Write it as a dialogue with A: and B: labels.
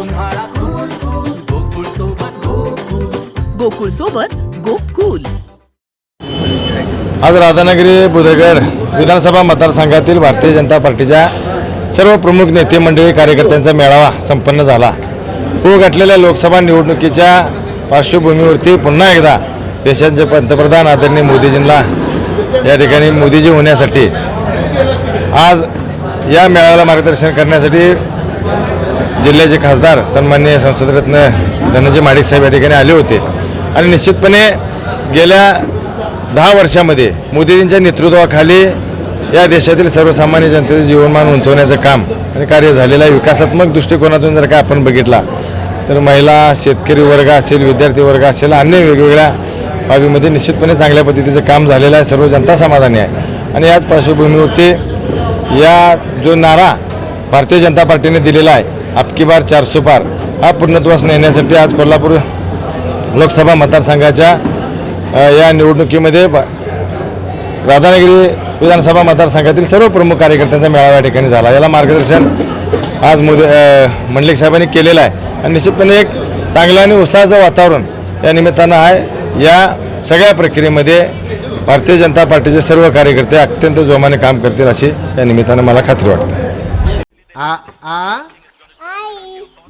A: उन्हाळा गोकुळ सोबत गोकुळ गोकुळ सोबत गोकुल.
B: आज राधानगरी बुधगड विधानसभा मतदारसंघातील भारतीय जनता पार्टीच्या सर्व प्रमुख नेते मंडळी कार्यकर्त्यांचा मेळावा संपन्न झाला. हो घटलेल्या लोकसभा निवडणुकीच्या पार्श्वभूमीवरती पुन्हा एकदा देशाचे पंतप्रधान आदरणीय मोदीजींना या ठिकाणी मोदीजी होण्यासाठी आज या मेळाव्याला मार्गदर्शन करण्यासाठी जिल्ह्याचे खासदार सन्मान्य संसदरत्न धनंजय माडिक साहेब या ठिकाणी आले होते. आणि निश्चितपणे गेल्या दहा वर्षामध्ये मोदीजींच्या नेतृत्वाखाली या देशातील सर्वसामान्य जनतेचं जीवनमान उंचवण्याचं काम आणि कार्य झालेलं आहे. विकासात्मक दृष्टिकोनातून जर का आपण बघितला तर महिला शेतकरी वर्ग असेल विद्यार्थी वर्ग असेल अन्य वेगवेगळ्या बाबीमध्ये निश्चितपणे चांगल्या पद्धतीचं काम झालेलं आहे. सर्व जनता समाधानी आहे. आणि याच पार्श्वभूमीवरती या जो नारा भारतीय जनता पार्टीने दिलेला आहे अबकी बार चारशे पार। हा पूर्णत्वास नेण्यासाठी आज कोल्हापूर लोकसभा मतदारसंघाच्या या निवडणुकीमध्ये राधानगिरी राधानगरी विधानसभा मतदारसंघातील सर्व प्रमुख कार्यकर्त्यांचा मेळावा या ठिकाणी झाला. याला मार्गदर्शन आज मोदी मंडलिक साहेबांनी केलेलं आहे. आणि निश्चितपणे एक चांगलं आणि उत्साहाचं वातावरण या निमित्तानं आहे. या सगळ्या प्रक्रियेमध्ये भारतीय जनता पार्टीचे सर्व कार्यकर्ते अत्यंत जोमाने काम करतील अशी या निमित्तानं मला खात्री वाटते.
C: आ आ?